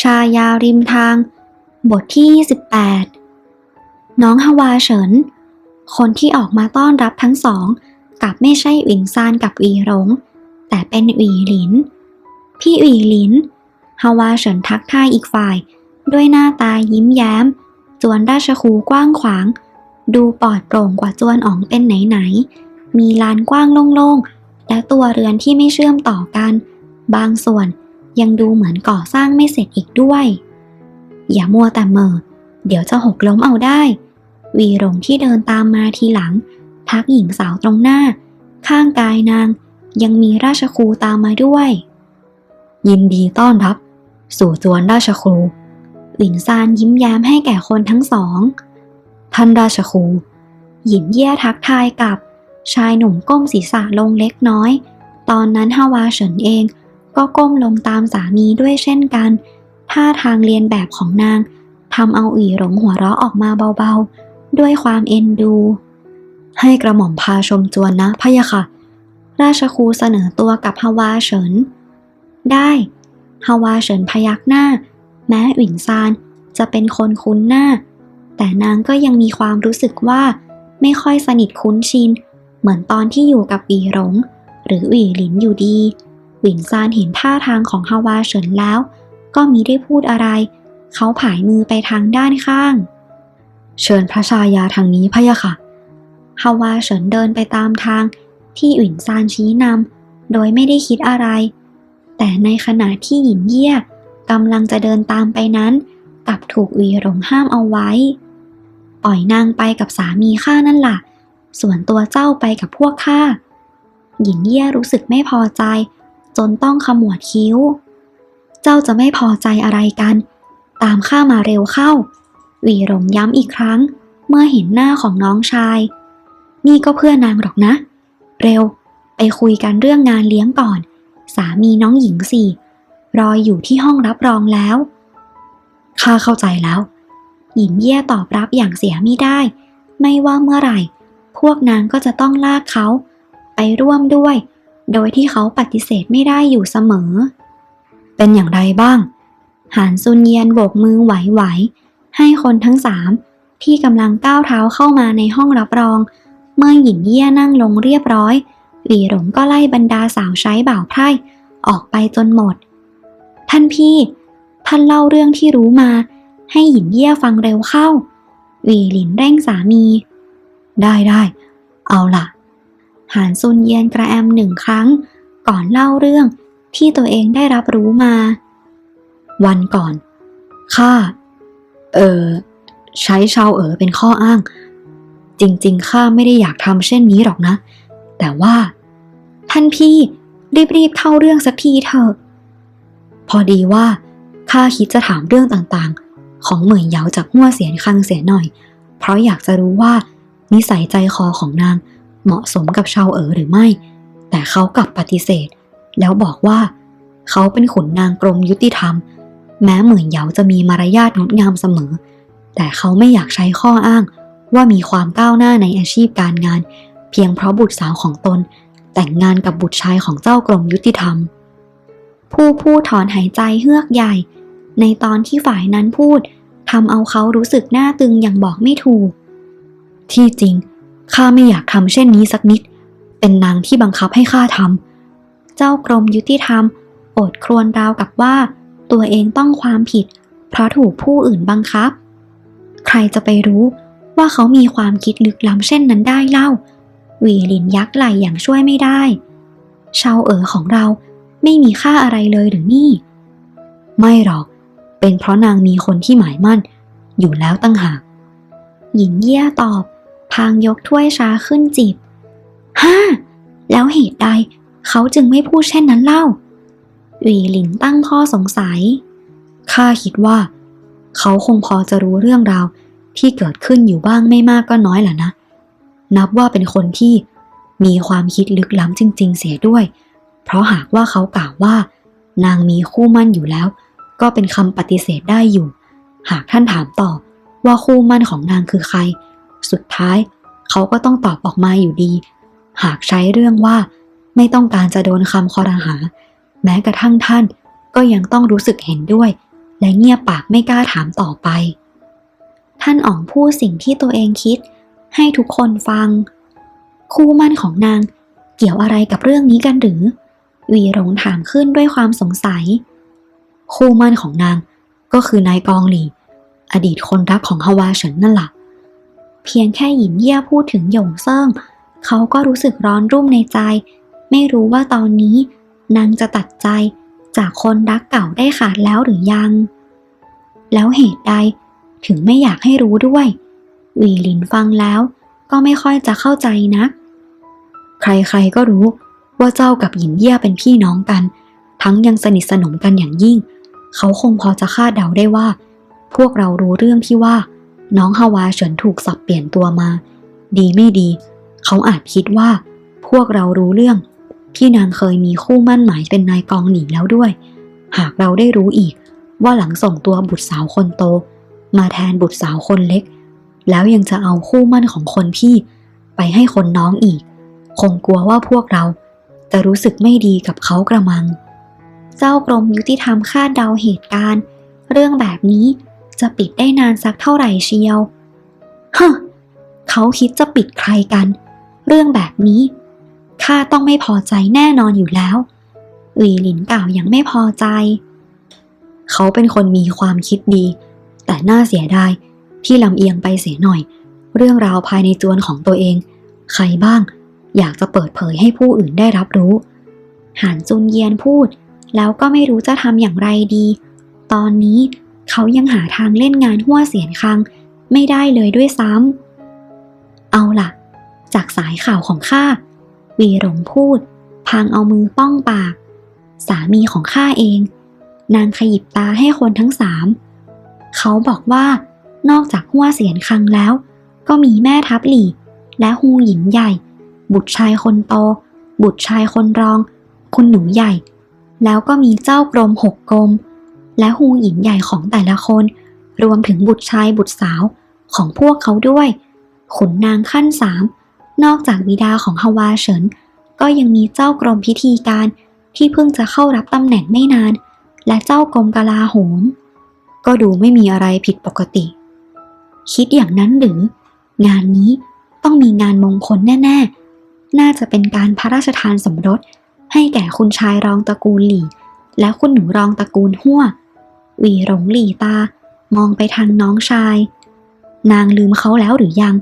ชายาริมทาง บทที่ 28 น้องฮาวาเฉิน คนที่ออกมาต้อนรับทั้งสองกลับไม่ใช่อินซานกับอีหลง แต่เป็นอีหลิน พี่อีหลินฮาวาเฉินทักทายอีกฝ่าย ด้วยหน้าตายิ้มแย้ม จวนราชคูกว้างขวาง ดูปลอดโปร่งกว่าจวนอ๋องเป็นไหนๆมีลานกว้างโล่งๆและตัวเรือนที่ไม่เชื่อมต่อกัน บางส่วน ยังดูเหมือนก่อสร้างไม่เสร็จอีกด้วย อย่ามัวแต่เหมอเดี๋ยวจะหกล้มเอาได้ วีหลงที่เดินตามมาทีหลัง ทักหญิงสาวตรงหน้า ข้างกายนาง ยังมีราชครูตามมาด้วย ยินดีต้อนรับ สู่จวนราชครูหลินซานยิ้มแย้มให้แก่คนทั้งสอง ท่านราชครูหยินเย่ทักทายกับ ชายหนุ่มก้มศีรษะลงเล็กน้อย ตอนนั้นฮาวาเฉินเอง ก็ก้มลงตามสามีด้วยเช่นกัน ท่าทางเรียนแบบของนางทำเอาอีหลงหัวเราะออกมาเบาๆ ด้วยความเอ็นดู ให้กระหม่อมพาชมจวนนะพะยะค่ะ ราชครูเสนอตัวกับฮาวาเฉิน ได้ฮาวาเฉินพยักหน้า แม้หวินซานจะเป็นคนคุ้นหน้า แต่นางก็ยังมีความรู้สึกว่าไม่ค่อยสนิทคุ้นชิน เหมือนตอนที่อยู่กับอีหลงหรืออีหลินอยู่ดี หวินซานเห็นท่าทางของฮาวาเฉินแล้ว ก็มิได้พูดอะไร เขาผายมือไปทางด้านข้าง เชิญพระชายาทางนี้พะยะค่ะฮาวาเฉินเดินไปตามทางที่หวินซานชี้นำโดยไม่ได้คิดอะไร แต่ในขณะที่หยินเยี่ยกำลังจะเดินตามไปนั้นกลับถูกอีหลงห้ามเอาไว้ ปล่อยนางไปกับสามีข้านั่นล่ะ ส่วนตัวเจ้าไปกับพวกข้าหญิงเยี่ยรู้สึกไม่พอใจ จนต้องขมวดคิ้ว เจ้าจะไม่พอใจอะไรกัน ตามข้ามาเร็วเข้า วีหลงย้ำอีกครั้ง เมื่อเห็นหน้าของน้องชาย นี่ก็เพื่อนางหรอกนะ เร็ว ไปคุยกันเรื่องงานเลี้ยงก่อน สามีน้องหญิงสี่รออยู่ที่ห้องรับรองแล้วข้าเข้าใจแล้ว หญิงเย่ยตอบรับอย่างเสียไม่ได้ ไม่ว่าเมื่อไหร่ พวกนางก็จะต้องลากเขา ไปร่วมด้วย โดยที่เขาปฏิเสธไม่ได้อยู่เสมอ เป็นอย่างไรบ้าง หานซุนเยียนโบกมือไหวๆ ให้คนทั้งสามที่กำลังก้าวเท้าเข้ามาในห้องรับรอง เมื่อหญิงเยี่ยนั่งลงเรียบร้อย หลีหลงก็ไล่บรรดาสาวใช้บ่าวไพร่ออกไปจนหมด ท่านพี่ ท่านเล่าเรื่องที่รู้มา ให้หญิงเยี่ยฟังเร็วเข้า หวีหลินเร่งสามี ได้ได้ เอาล่ะ หานซุนเยียนกระแอมหนึ่งครั้ง ก่อนเล่าเรื่องที่ตัวเองได้รับรู้มา วันก่อนข้าเออใช้ชาวเอ๋อเป็นข้ออ้าง จริงๆข้าไม่ได้อยากทำเช่นนี้หรอกนะ แต่ว่า ท่านพี่รีบๆเข้าเรื่องสักทีเถอะพอดีว่าข้าคิดจะถามเรื่องต่างๆ ของเหมยเหยาจากหัวเสียนคังเสียหน่อย เพราะอยากจะรู้ว่า นิสัยใจคอของนาง เหมาะสมกับชาวเอ๋อหรือไม่ แต่เขากลับปฏิเสธ แล้วบอกว่า เขาเป็นขุนนางกรมยุติธรรม แม้เหมยเหยาจะมีมารยาทงดงามเสมอ แต่เขาไม่อยากใช้ข้ออ้างว่ามีความก้าวหน้าในอาชีพการงาน เพียงเพราะบุตรสาวของตน แต่งงานกับบุตรชายของเจ้ากรมยุติธรรม ผู้พูดถอนหายใจเฮือกใหญ่ ในตอนที่ฝ่ายนั้นพูดทำเอาเขารู้สึกหน้าตึงอย่างบอกไม่ถูก ที่จริง ข้าไม่อยากทำเช่นนี้สักนิด เป็นนางที่บังคับให้ข้าทำ เจ้ากรมยุติธรรม โอดครวญราวกับว่า ตัวเองต้องความผิด เพราะถูกผู้อื่นบังคับ ใครจะไปรู้ว่าเขามีความคิดลึกล้ำเช่นนั้นได้เล่า วีลินยักไหลอย่างช่วยไม่ได้ ชาวเอ๋อของเราไม่มีค่าอะไรเลยหรือนี่ ไม่หรอก เป็นเพราะนางมีคนที่หมายมั่น อยู่แล้วตั้งหาก หญิงเยี่ยตอบ พางยกถ้วยชาขึ้นจิบฮ่าแล้วเหตุใดเขาจึงไม่พูดเช่นนั้นเล่าหวีหลินตั้งข้อสงสัย ข้าคิดว่า เขาคงพอจะรู้เรื่องราวที่เกิดขึ้นอยู่บ้างไม่มากก็น้อยแหละนะ นับว่าเป็นคนที่มีความคิดลึกล้ำจริง ๆ เสียด้วย เพราะหากว่าเขากล่าวว่า นางมีคู่มั่นอยู่แล้ว ก็เป็นคำปฏิเสธได้อยู่ หากท่านถามต่อว่าคู่มั่นของนางคือใคร สุดท้าย เขาก็ต้องตอบออกมาอยู่ดี หากใช้เรื่องว่า ไม่ต้องการจะโดนคำคอรหา แม้กระทั่งท่าน ก็ยังต้องรู้สึกเห็นด้วย และเงียบปากไม่กล้าถามต่อไป ท่านอ๋องพูดสิ่งที่ตัวเองคิด ให้ทุกคนฟัง คู่มั่นของนางเกี่ยวอะไรกับเรื่องนี้กันหรือ วีหลงถามขึ้นด้วยความสงสัย คู่มั่นของนางก็คือนายกองหลี อดีตคนรักของฮาวาเฉินนั่นแหละ เพียงแค่หยินเย่ยพูดถึงหยงเซิ่ง เขาก็รู้สึกร้อนรุ่มในใจ ไม่รู้ว่าตอนนี้ นางจะตัดใจจากคนรักเก่าได้ขาดแล้วหรือยัง แล้วเหตุใดถึงไม่อยากให้รู้ด้วยหวีหลินฟังแล้ว ก็ไม่ค่อยจะเข้าใจนะักใครๆก็รู้ว่าเจ้ากับหยินเย่ยเป็นพี่น้องกัน ทั้งยังสนิทสนมกันอย่างยิ่ง เขาคงพอจะคาดเดาได้ว่า พวกเรารู้เรื่องที่ว่า น้องฮาวาเฉินถูกสับเปลี่ยนตัวมา ดีไม่ดี เขาอาจคิดว่า พวกเรารู้เรื่องที่นางเคยมีคู่มั่นหมายเป็นนายกองหนีแล้วด้วย หากเราได้รู้อีกว่าหลังส่งตัวบุตรสาวคนโต มาแทนบุตรสาวคนเล็ก แล้วยังจะเอาคู่มั่นของคนพี่ ไปให้คนน้องอีก คงกลัวว่าพวกเราจะรู้สึกไม่ดีกับเขากระมัง เจ้ากรมยุติธรรมคาดเดาเหตุการณ์ เรื่องแบบนี้ จะปิดได้นานสักเท่าไหร่เชียวฮะเขาคิดจะปิดใครกัน เรื่องแบบนี้ข้าต้องไม่พอใจแน่นอนอยู่แล้วหวีหลินกล่าวยังไม่พอใจ เขาเป็นคนมีความคิดดี แต่น่าเสียดายที่ลำเอียงไปเสียหน่อย เรื่องราวภายในจวนของตัวเอง ใครบ้าง อยากจะเปิดเผยให้ผู้อื่นได้รับรู้ หานจุนเยียนพูด แล้วก็ไม่รู้จะทำอย่างไรดี ตอนนี้ เขายังหาทางเล่นงานหัวเสียนคัง ไม่ได้เลยด้วยซ้ำ เอาล่ะ จากสายข่าวของข้า วีหลงพูด พางเอามือป้องปาก สามีของข้าเอง นางขยิบตาให้คนทั้งสาม เขาบอกว่านอกจากหัวเสียนคังแล้ว ก็มีแม่ทัพหลี่และฮูหญินใหญ่ บุตรชายคนโต บุตรชายคนรอง คุณหนูใหญ่ แล้วก็มีเจ้ากรมหกกรม และฮูหญินใหญ่ของแต่ละคน รวมถึงบุตรชายบุตรสาวของพวกเขาด้วย ขุนนางขั้นสามนอกจากบิดาของฮาวาเฉิน ก็ยังมีเจ้ากรมพิธีการที่เพิ่งจะเข้ารับตำแหน่งไม่นาน และเจ้ากรมกลาโหม ก็ดูไม่มีอะไรผิดปกติ คิดอย่างนั้นหรือ งานนี้ต้องมีงานมงคลแน่ ๆ น่าจะเป็นการพระราชทานสมรสให้แก่คุณชายรองตระกูลหลี่ และคุณหนูรองตระกูลหัววี วีหลงหลี่ตามองไปทางน้องชาย นางลืมเขาแล้วหรือยัง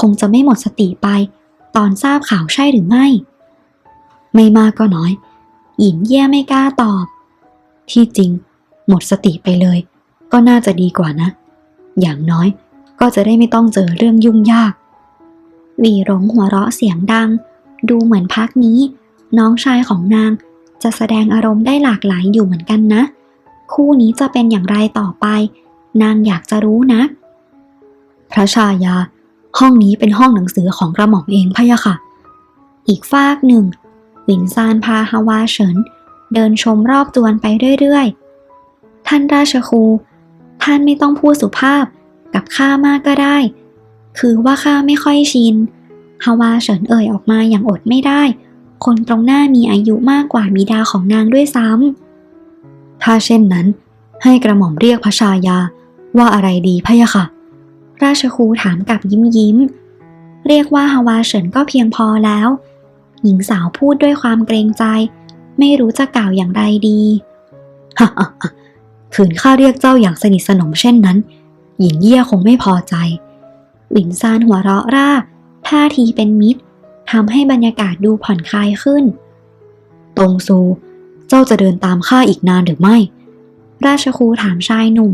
คงจะไม่หมดสติไป ตอนทราบข่าวใช่หรือไม่ ไม่มากก็น้อย หญินแย่ไม่กล้าตอบ ที่จริง หมดสติไปเลย ก็น่าจะดีกว่านะ อย่างน้อยก็จะได้ไม่ต้องเจอเรื่องยุ่งยาก วีหลงหัวเราะเสียงดัง ดูเหมือนพักนี้ น้องชายของนางจะแสดงอารมณ์ได้หลากหลายอยู่เหมือนกันนะ คู่นี้จะเป็นอย่างไรต่อไป นางอยากจะรู้นะ พระชายา ห้องนี้เป็นห้องหนังสือของกระหม่อมเองพะยะค่ะ อีกฟากหนึ่งหวินซานพาฮาวาเฉิน เดินชมรอบจวนไปเรื่อยๆ ท่านราชครู ท่านไม่ต้องพูดสุภาพกับข้ามากก็ได้ คือว่าข้าไม่ค่อยชินฮาวาเฉินเอ่ยออกมาอย่างอดไม่ได้ คนตรงหน้ามีอายุมากกว่าบิดาของนางด้วยซ้ำ ถ้าเช่นนั้น ให้กระหม่อมเรียกพระชายาว่าอะไรดีพะยะค่ะ ราชครูถามกับยิ้มยิ้ม เรียกว่าฮาวาเฉินก็เพียงพอแล้ว หญิงสาวพูดด้วยความเกรงใจ ไม่รู้จะกล่าวอย่างไรดีฮ่าขืนข้าเรียกเจ้าอย่างสนิทสนมเช่นนั้น หญิงเยี่ยคงไม่พอใจหลินซานหัวเราะร่า ท่าทีเป็นมิตรทำให้บรรยากาศดูผ่อนคลายขึ้น ตรงซู เจ้าจะเดินตามข้าอีกนานหรือไม่ ราชครูถามชายหนุ่ม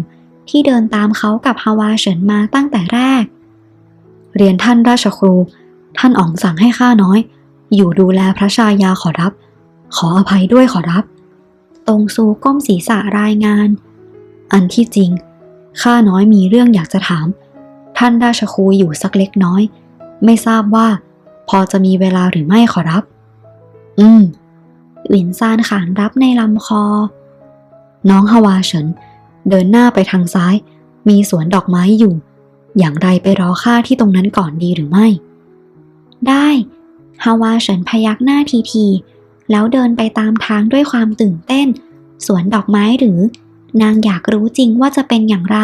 ที่เดินตามเขากับฮาวาเฉินมาตั้งแต่แรก เรียนท่านราชครู ท่านอ๋องสั่งให้ข้าน้อย อยู่ดูแลพระชายาขอรับ ขออภัยด้วยขอรับ ตรงซูก้มศีรษะรายงาน อันที่จริง ข้าน้อยมีเรื่องอยากจะถาม ท่านราชครูอยู่สักเล็กน้อย ไม่ทราบว่า พอจะมีเวลาหรือไม่ขอรับ อืม หวินซานขานรับในลำคอ น้องฮาวาเฉินเดินหน้าไปทางซ้าย มีสวนดอกไม้อยู่ อย่างไรไปรอข้าที่ตรงนั้นก่อนดีหรือไม่ ได้ฮาวาเฉินพยักหน้าทีทีแล้วเดินไปตามทางด้วยความตื่นเต้น สวนดอกไม้หรือ นางอยากรู้จริงว่าจะเป็นอย่างไร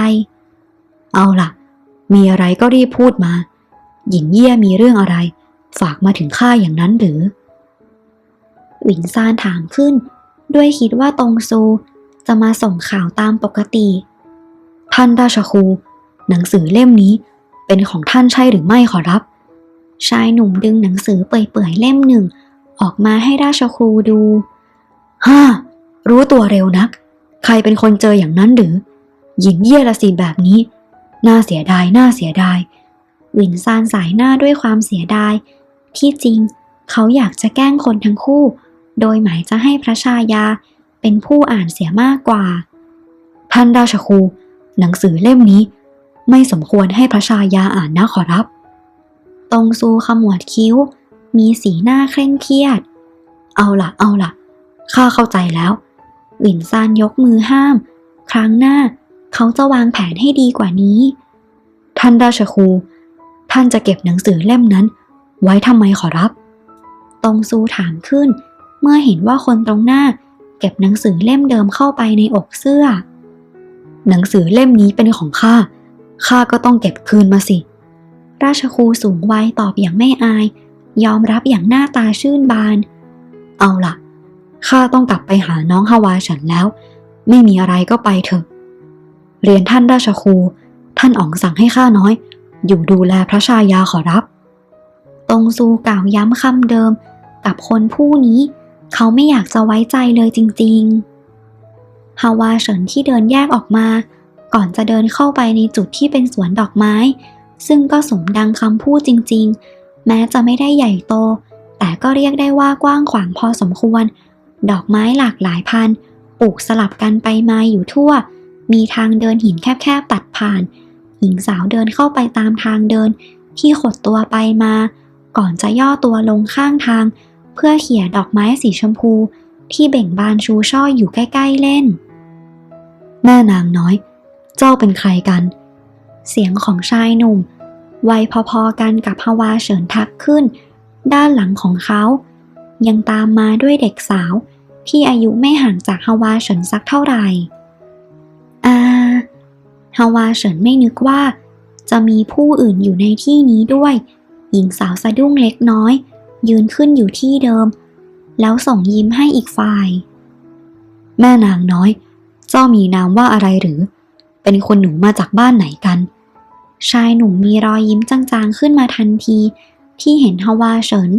เอาล่ะ มีอะไรก็รีบพูดมา หญิงเยี่ยมีเรื่องอะไร ฝากมาถึงข้าอย่างนั้นหรือ หวินซานถามขึ้น ด้วยคิดว่าตงซู จะมาส่งข่าวตามปกติ ท่านราชครู หนังสือเล่มนี้เป็นของท่านใช่หรือไม่ขอรับ ชายหนุ่มดึงหนังสือเปื่อยๆเล่มหนึ่ง ออกมาให้ราชครูดูฮ่ารู้ตัวเร็วนัก ใครเป็นคนเจออย่างนั้นหรือ หญิงเยี่ยละสิแบบนี้ น่าเสียดาย น่าเสียดายวินซานสายหน้าด้วยความเสียดาย ที่จริง เขาอยากจะแกล้งคนทั้งคู่ โดยหมายจะให้พระชายาเป็นผู้อ่านเสียมากกว่า ท่านราชครู หนังสือเล่มนี้ ไม่สมควรให้พระชายาอ่านนะขอรับ ตรงซูขมวดคิ้ว มีสีหน้าเคร่งเครียด เอาล่ะเอาล่ะข้าเข้าใจแล้วหวินซานยกมือห้าม ครั้งหน้าเขาจะวางแผนให้ดีกว่านี้ ท่านราชครู ท่านจะเก็บหนังสือเล่มนั้น ไว้ทำไมขอรับ ตรงซูถามขึ้น เมื่อเห็นว่าคนตรงหน้าเก็บหนังสือเล่มเดิมเข้าไปในอกเสื้อ หนังสือเล่มนี้เป็นของข้า ข้าก็ต้องเก็บคืนมาสิ ราชครูสูงวัยตอบอย่างไม่อาย ยอมรับอย่างหน้าตาชื่นบาน เอาล่ะ ข้าต้องกลับไปหาน้องฮาวาฉันแล้ว ไม่มีอะไรก็ไปเถอะ เรียนท่านราชครู ท่านอ๋องสั่งให้ข้าน้อย อยู่ดูแลพระชายาขอรับ ตรงซูกล่าวย้ำคำเดิมกับคนผู้นี้ เขาไม่อยากจะไว้ใจเลยจริงๆ ฮาวาเฉินที่เดินแยกออกมา ก่อนจะเดินเข้าไปในจุดที่เป็นสวนดอกไม้ ซึ่งก็สมดังคำพูดจริงๆ แม้จะไม่ได้ใหญ่โต แต่ก็เรียกได้ว่ากว้างขวางพอสมควร ดอกไม้หลากหลายพันธุ์ปลูกสลับกันไปมาอยู่ทั่ว มีทางเดินหินแคบๆตัดผ่าน หญิงสาวเดินเข้าไปตามทางเดิน ที่ขดตัวไปมา ก่อนจะย่อตัวลงข้างทาง เพื่อเขี่ยดอกไม้สีชมพูที่เบ่งบานชูช่ออยู่ใกล้ๆเล่น แม่นางน้อย เจ้าเป็นใครกัน เสียงของชายหนุ่ม วัยพอๆกันกับฮาวาเฉินทักขึ้น ด้านหลังของเขา ยังตามมาด้วยเด็กสาวที่อายุไม่ห่างจากฮาวาเฉินสักเท่าไหร่อาฮาวาเฉินไม่นึกว่า จะมีผู้อื่นอยู่ในที่นี้ด้วย หญิงสาวสะดุ้งเล็กน้อย ยืนขึ้นอยู่ที่เดิม แล้วส่งยิ้มให้อีกฝ่าย แม่นางน้อย เจ้ามีนามว่าอะไรหรือ เป็นคนหนูมาจากบ้านไหนกัน ชายหนุ่มมีรอยยิ้มจางๆขึ้นมาทันที ที่เห็นฮาวาเฉิน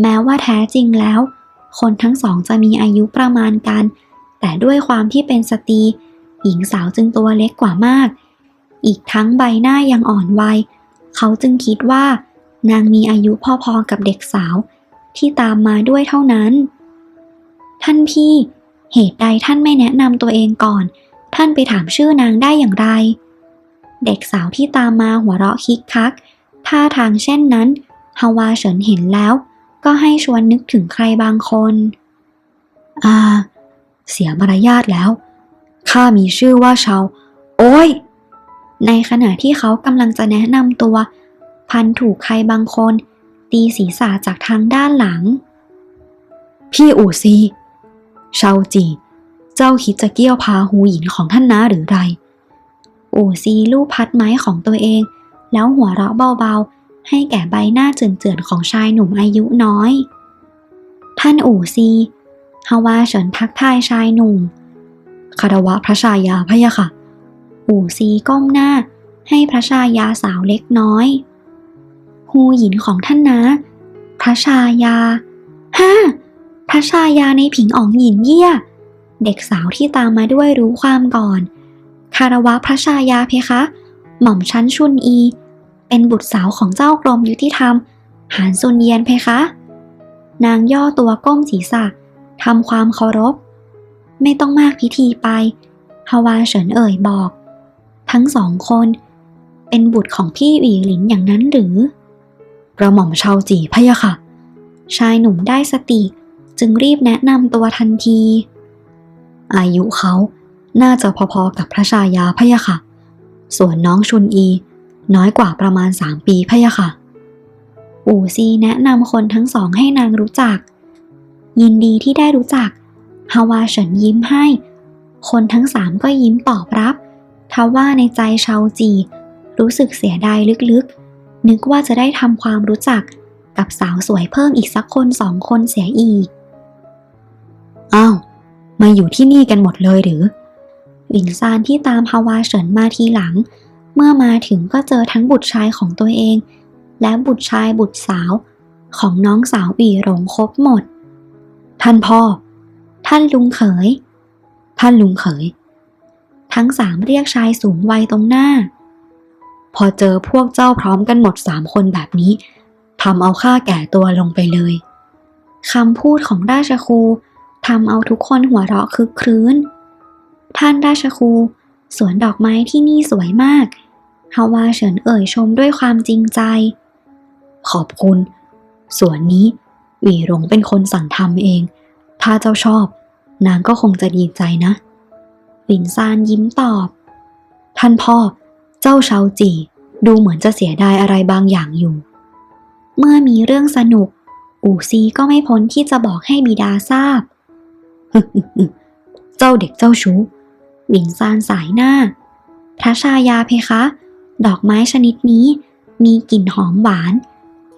แม้ว่าแท้จริงแล้ว คนทั้งสองจะมีอายุประมาณกัน แต่ด้วยความที่เป็นสตรี หญิงสาวจึงตัวเล็กกว่ามาก อีกทั้งใบหน้ายังอ่อนวัย เขาจึงคิดว่า นางมีอายุพอๆกับเด็กสาวที่ตามมาด้วยเท่านั้น ท่านพี่ เหตุใดท่านไม่แนะนำตัวเองก่อน ท่านไปถามชื่อนางได้อย่างไร เด็กสาวที่ตามมาหัวเราะคิกคัก ท่าทางเช่นนั้นฮาวาเฉินเห็นแล้ว ก็ให้ชวนนึกถึงใครบางคน อ่า เสียมารยาทแล้ว ข้ามีชื่อว่าเชา โอ้ย ในขณะที่เขากำลังจะแนะนำตัว พันถูกใครบางคน ตีศีรษะจากทางด้านหลัง พี่อู่ซีเชาจี เจ้าคิดจะเกี้ยวพาหูหญิงของท่านนะหรือไร อู่ซีลูบพัดไม้ของตัวเอง แล้วหัวเราะเบาๆ ให้แก่ใบหน้าเจือนๆของชายหนุ่มอายุน้อย ท่านอู่ซีฮาวาเฉินทักทายชายหนุ่มคารวะพระชายาพะยะค่ะ อู่ซีก้มหน้าให้พระชายาสาวเล็กน้อย ฮูหยินของท่านนะ พระชายาฮ่าพระชายาในผิงอ๋องหยินเยี่ย เด็กสาวที่ตามมาด้วยรู้ความก่อน คารวะพระชายาเพคะ หม่อมชั้นชุนอี เป็นบุตรสาวของเจ้ากรมยุติธรรม หานซุนเยียนเพคะ นางย่อตัวก้มศีรษะทำความเคารพ ไม่ต้องมากพิธีไปฮาวาเฉินเอ่ยบอก ทั้งสองคน เป็นบุตรของพี่หวีหลินอย่างนั้นหรือ กระหม่อมเชาจีพะยะค่ะ ชายหนุ่มได้สติจึงรีบแนะนำตัวทันที อายุเขาน่าจะพอๆกับพระชายาพะยะค่ะ ส่วนน้องชุนอี น้อยกว่าประมาณสามปีพะยะค่ะ อู่ซีแนะนำคนทั้งสองให้นางรู้จัก ยินดีที่ได้รู้จัก ฮาวาเฉินยิ้มให้คคนทั้งสามก็ยิ้มตอบรับ ทว่าในใจชาวจี รู้สึกเสียดายลึกๆ นึกว่าจะได้ทำความรู้จักกับสาวสวยเพิ่มอีกสักคนสองคนเสียอีก อ้าว มาอยู่ที่นี่กันหมดเลยหรือ หลินซานที่ตามฮาวาเฉินมาทีหลัง เมื่อมาถึงก็เจอทั้งบุตรชายของตัวเอง และบุตรชายบุตรสาวของน้องสาวอีหลงครบหมด ท่านพ่อ ท่านลุงเขย ท่านลุงเขย ทั้งสามเรียกชายสูงวัยตรงหน้า พอเจอพวกเจ้าพร้อมกันหมดสามคนแบบนี้ทำเอาข้าแก่ตัวลงไปเลยคำพูดของราชครูทำเอาทุกคนหัวเราะคึกครื้น ท่านราชครูสวนดอกไม้ที่นี่สวยมากฮาวาเฉินเอ่ยชมด้วยความจริงใจ ขอบคุณ สวนนี้หวีหลงเป็นคนสั่งทำเอง ถ้าเจ้าชอบ นางก็คงจะดีใจนะหลินซานยิ้มตอบ ท่านพ่อ เจ้าเชาจีดูเหมือนจะเสียดายอะไรบางอย่างอยู่ เมื่อมีเรื่องสนุก อู่ซีก็ไม่พ้นที่จะบอกให้บิดาทราบ เจ้าเด็กเจ้าชู้หลินซานสายหน้า พระชายาเพคะ ดอกไม้ชนิดนี้ มีกลิ่นหอมหวาน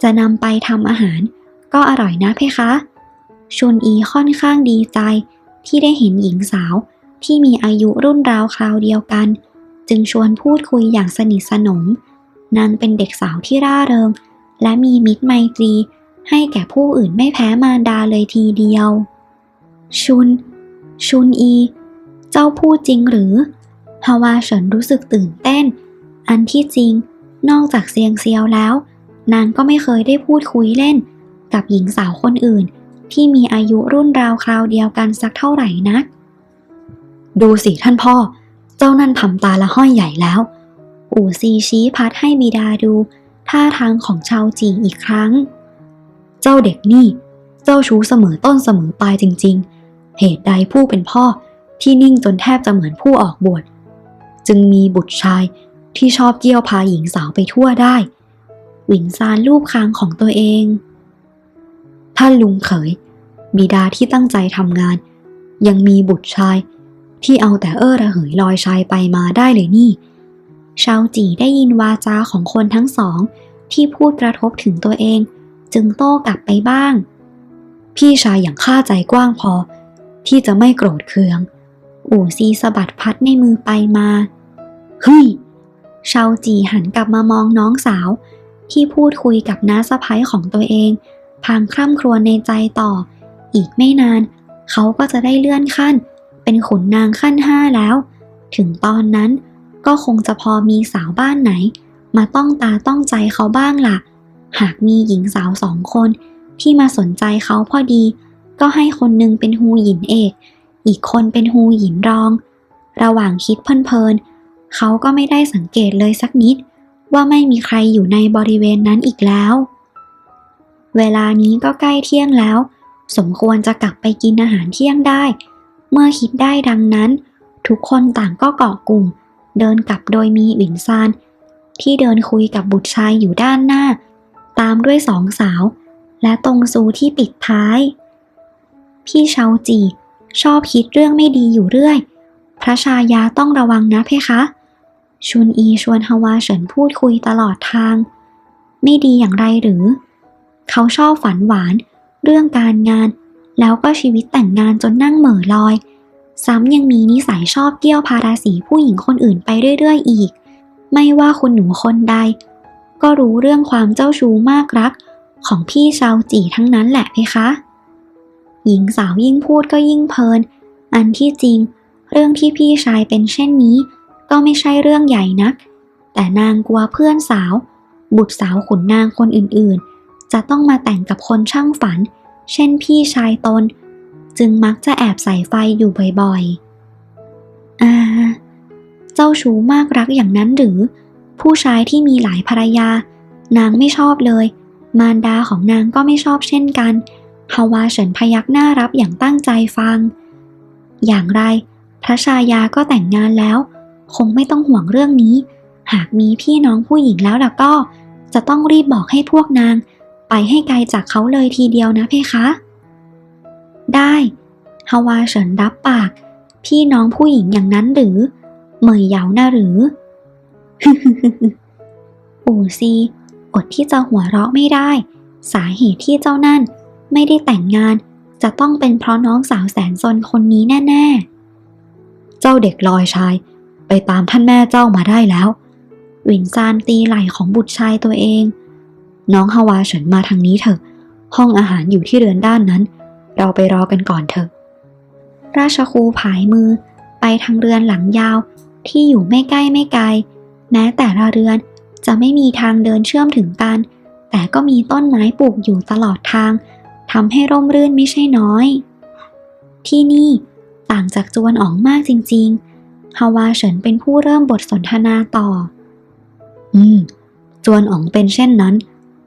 จะนำไปทำอาหาร ก็อร่อยนะเพคะ ชุนอีค่อนข้างดีใจที่ได้เห็นหญิงสาวที่มีอายุรุ่นราวคราวเดียวกัน จึงชวนพูดคุยอย่างสนิทสนม นางเป็นเด็กสาวที่ร่าเริง และมีมิตรไมตรี ให้แก่ผู้อื่นไม่แพ้มารดาเลยทีเดียว ชุน ชุนอี เจ้าพูดจริงหรือฮาวาเฉินรู้สึกตื่นเต้น อันที่จริง นอกจากเซียงเซียวแล้ว นางก็ไม่เคยได้พูดคุยเล่น กับหญิงสาวคนอื่น ที่มีอายุรุ่นราวคราวเดียวกันสักเท่าไหร่นัก ดูสิท่านพ่อ เจ้านั่นทำตาละห้อยใหญ่แล้ว อู่ซีชี้พัดให้บิดาดู ท่าทางของชาวจีอีกครั้ง เจ้าเด็กนี่ เจ้าชู้เสมอต้นเสมอปลายจริง ๆ เหตุใดผู้เป็นพ่อที่นิ่งจนแทบจะเหมือนผู้ออกบวชจึงมีบุตรชายที่ชอบเกี่ยวพาหญิงสาวไปทั่วได้ หวินซานลูบคางของตัวเอง ท่านลุงเขย บิดาที่ตั้งใจทำงาน ยังมีบุตรชาย ที่เอาแต่เอ้อระเหยลอยชายไปมาได้เลยนี่ ชาวจีได้ยินวาจาของคนทั้งสอง ที่พูดกระทบถึงตัวเอง จึงโต้กลับไปบ้าง พี่ชายอย่างข้าใจกว้างพอ ที่จะไม่โกรธเคือง อู่ซีสะบัดพัดในมือไปมาเฮ้ยชาวจีหันกลับมามองน้องสาว ที่พูดคุยกับน้าสะพ้ยของตัวเองพางคร่ำครวญในใจต่อ อีกไม่นาน เขาก็จะได้เลื่อนขั้น เป็นขุนนางขั้นห้าแล้ว ถึงตอนนั้นก็คงจะพอมีสาวบ้านไหน มาต้องตาต้องใจเขาบ้างล่ะ หากมีหญิงสาวสองคนที่มาสนใจเขาพอดี ก็ให้คนหนึงเป็นฮูหยินเอก อีกคนเป็นฮูหยินรอง ระหว่างคิดเพลินๆเขาก็ไม่ได้สังเกตเลยสักนิด ว่าไม่มีใครอยู่ในบริเวณนั้นอีกแล้ว เวลานี้ก็ใกล้เที่ยงแล้ว สมควรจะกลับไปกินอาหารเที่ยงได้ เมื่อคิดได้ดังนั้น ทุกคนต่างก็เกาะกลุ่ม เดินกลับโดยมีหวินซาน ที่เดินคุยกับบุตรชายอยู่ด้านหน้า ตามด้วยสองสาว และตรงซูที่ปิดท้าย พี่เชาจีชอบคิดเรื่องไม่ดีอยู่เรื่อย พระชายาต้องระวังนะเพคะชุนอีชวนฮาวาเฉินพูดคุยตลอดทาง ไม่ดีอย่างไรหรือ เขาชอบฝันหวาน เรื่องการงาน แล้วก็ชีวิตแต่งงานจนนั่งเหม่อลอย ซ้ำยังมีนิสัยชอบเกี่ยวพาราสีผู้หญิงคนอื่นไปเรื่อยๆอีก ไม่ว่าคุณหนูคนใด ก็รู้เรื่องความเจ้าชู้มากรัก ของพี่ชาวจีทั้งนั้นแหละเพคะ หญิงสาวยิ่งพูดก็ยิ่งเพลิน อันที่จริง เรื่องที่พี่ชายเป็นเช่นนี้ ก็ไม่ใช่เรื่องใหญ่นัก แต่นางกลัวเพื่อนสาว บุตรสาวขุนนางคนอื่นๆ จะต้องมาแต่งกับคนช่างฝัน เช่นพี่ชายตน จึงมักจะแอบใส่ไฟอยู่บ่อยๆ อ่า เจ้าชู้มากรักอย่างนั้นหรือ ผู้ชายที่มีหลายภรรยา นางไม่ชอบเลย มารดาของนางก็ไม่ชอบเช่นกันฮาวาเฉินพยักหน้ารับอย่างตั้งใจฟัง อย่างไร พระชายาก็แต่งงานแล้ว คงไม่ต้องห่วงเรื่องนี้ หากมีพี่น้องผู้หญิงแล้วล่ะก็ จะต้องรีบบอกให้พวกนาง ไปให้ไกลจากเขาเลยทีเดียวนะเพคะ ได้ฮาวาเฉินรับปาก พี่น้องผู้หญิงอย่างนั้นหรือ เหมยเหยาหนะหรืออู่ซีอดที่จะหัวเราะไม่ได้ สาเหตุที่เจ้านั่นไม่ได้แต่งงานจะต้องเป็นเพราะน้องสาวแสนซนคนนี้แน่ ๆ เจ้าเด็กลอยชาย ไปตามท่านแม่เจ้ามาได้แล้ว วินซานตีไหล่ของบุตรชายตัวเอง น้องฮาวาเฉินมาทางนี้เถอะ ห้องอาหารอยู่ที่เรือนด้านนั้น เราไปรอกันก่อนเถอะ ราชครูผายมือไปทางเรือนหลังยาวที่อยู่ไม่ใกล้ไม่ไกล แม้แต่ละเรือนจะไม่มีทางเดินเชื่อมถึงกัน แต่ก็มีต้นไม้ปลูกอยู่ตลอดทางทำให้ร่มรื่นไม่ใช่น้อย ที่นี่ต่างจากจวนอ๋องมากจริงๆ ฮาวาเฉินเป็นผู้เริ่มบทสนทนาต่อ อืม จวนอ๋องเป็นเช่นนั้น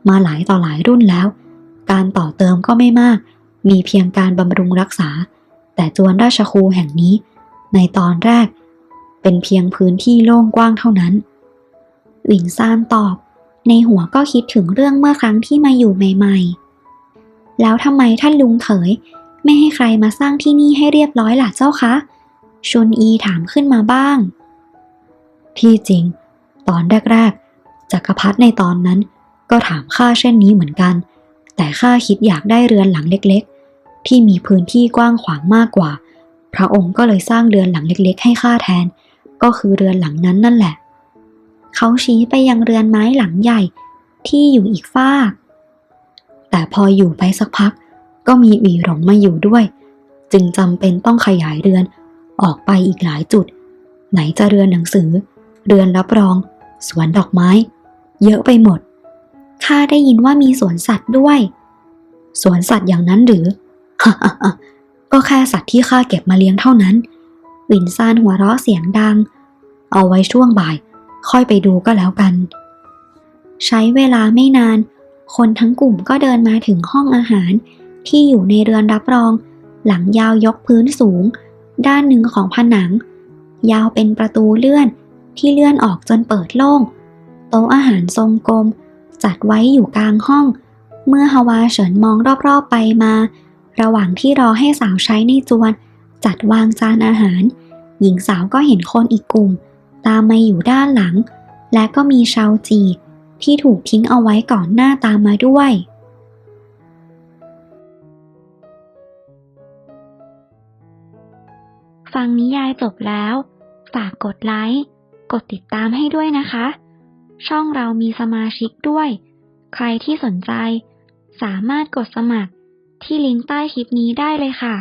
มาหลายต่อหลายรุ่นแล้ว การต่อเติมก็ไม่มาก มีเพียงการบำรุงรักษา แต่จวนราชคูแห่งนี้ ในตอนแรก เป็นเพียงพื้นที่โล่งกว้างเท่านั้นหวินซานตอบ ในหัวก็คิดถึงเรื่องเมื่อครั้งที่มาอยู่ใหม่ ๆ แล้วทำไมท่านลุงเขย ไม่ให้ใครมาสร้างที่นี่ให้เรียบร้อยล่ะเจ้าคะ ชุนอีถามขึ้นมาบ้าง ที่จริง ตอนแรกๆจักรพรรดิในตอนนั้น ก็ถามข้าเช่นนี้เหมือนกัน แต่ข้าคิดอยากได้เรือนหลังเล็กๆ ที่มีพื้นที่กว้างขวางมากกว่า พระองค์ก็เลยสร้างเรือนหลังเล็กๆ ให้ข้าแทน ก็คือเรือนหลังนั้นนั่นแหละ เขาชี้ไปยังเรือนไม้หลังใหญ่ ที่อยู่อีกฟากแต่พออยู่ไปสักพัก ก็มีอีหลงมาอยู่ด้วย จึงจำเป็นต้องขยายเรือนออกไปอีกหลายจุด ไหนจะเรือนหนังสือ เรือนรับรอง สวนดอกไม้ เยอะไปหมด ข้าได้ยินว่ามีสวนสัตว์ด้วย สวนสัตว์อย่างนั้นหรือ ก็แค่สัตว์ที่ข้าเก็บมาเลี้ยงเท่านั้น วินซานหัวเราะเสียงดัง เอาไว้ช่วงบ่าย ค่อยไปดูก็แล้วกัน ใช้เวลาไม่นาน คนทั้งกลุ่มก็เดินมาถึงห้องอาหาร ที่อยู่ในเรือนรับรอง หลังยาวยกพื้นสูง ด้านหนึ่งของผนัง ยาวเป็นประตูเลื่อนที่เลื่อนออกจนเปิดโล่ง โต๊ะอาหารทรงกลม จัดไว้อยู่กลางห้อง เมื่อฮาวาเฉินมองรอบๆไปมา ระหว่างที่รอให้สาวใช้ในจวน จัดวางจานอาหาร หญิงสาวก็เห็นคนอีกกลุ่ม ตามมาอยู่ด้านหลัง และก็มีชาวจีที่ถูกทิ้งเอาไว้ก่อนหน้าตามมาด้วยฟังนิยายจบแล้ว ฝากกดไลค์ กดติดตามให้ด้วยนะคะ ช่องเรามีสมาชิกด้วย ใครที่สนใจ สามารถกดสมัครที่ลิงก์ใต้คลิปนี้ได้เลยค่ะ